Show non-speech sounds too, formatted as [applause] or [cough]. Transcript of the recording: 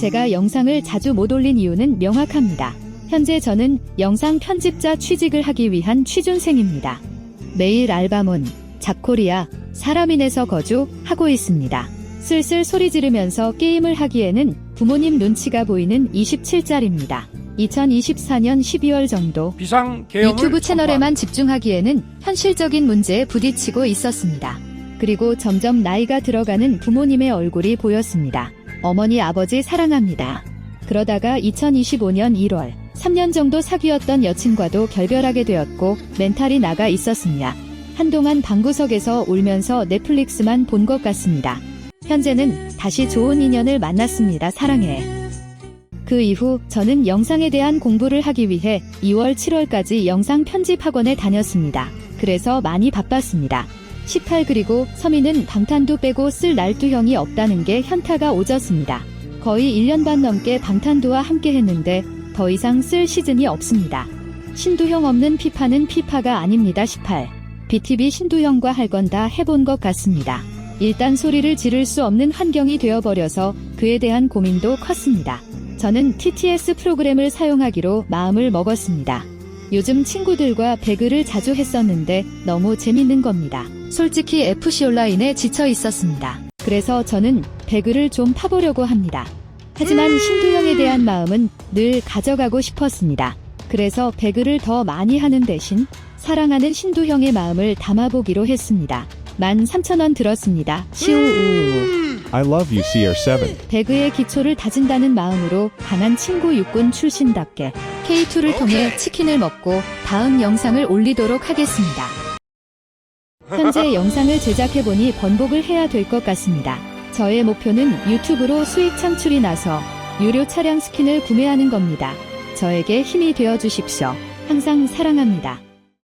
제가 영상을 자주 못 올린 이유는 명확합니다. 현재 저는 영상 편집자 취직을 하기 위한 취준생입니다. 매일 알바몬, 잡코리아, 사람인에서 거주하고 있습니다. 슬슬 소리 지르면서 게임을 하기에는 부모님 눈치가 보이는 27짜리입니다. 2024년 12월 정도 유튜브 채널에만 집중하기에는 현실적인 문제에 부딪히고 있었습니다. 그리고 점점 나이가 들어가는 부모님의 얼굴이 보였습니다. 어머니 아버지 사랑합니다. 그러다가 2025년 1월 3년 정도 사귀었던 여친과도 결별하게 되었고 멘탈이 나가 있었습니다. 한동안 방구석에서 울면서 넷플릭스만 본 것 같습니다. 현재는 다시 좋은 인연을 만났습니다. 사랑해. 그 이후 저는 영상에 대한 공부를 하기 위해 2월 7월까지 영상 편집 학원에 다녔습니다. 그래서 많이 바빴습니다. 18 그리고 서민은 방탄도 빼고 쓸 날두형이 없다는 게 현타가 오졌습니다. 거의 1년 반 넘게 방탄도와 함께 했는데 더 이상 쓸 시즌이 없습니다. 신두형 없는 피파는 피파가 아닙니다. 18. BTV 신두형과 할 건 다 해본 것 같습니다. 일단 소리를 지를 수 없는 환경이 되어버려서 그에 대한 고민도 컸습니다. 저는 TTS 프로그램을 사용하기로 마음을 먹었습니다. 요즘 친구들과 배그를 자주 했었는데 너무 재밌는 겁니다. 솔직히 FC 온라인에 지쳐 있었습니다. 그래서 저는 배그를 좀 파보려고 합니다. 하지만 신두형에 대한 마음은 늘 가져가고 싶었습니다. 그래서 배그를 더 많이 하는 대신 사랑하는 신두형의 마음을 담아보기로 했습니다. 13,000원 들었습니다. 시우 우우. I love you, CR7. 배그의 기초를 다진다는 마음으로 강한 친구 육군 출신답게 K2를 통해 치킨을 먹고 다음 영상을 올리도록 하겠습니다. 현재 [laughs] 영상을 제작해보니 번복을 해야 될 것 같습니다. 저의 목표는 유튜브로 수익 창출이 나서 유료 차량 스킨을 구매하는 겁니다. 저에게 힘이 되어 주십시오. 항상 사랑합니다.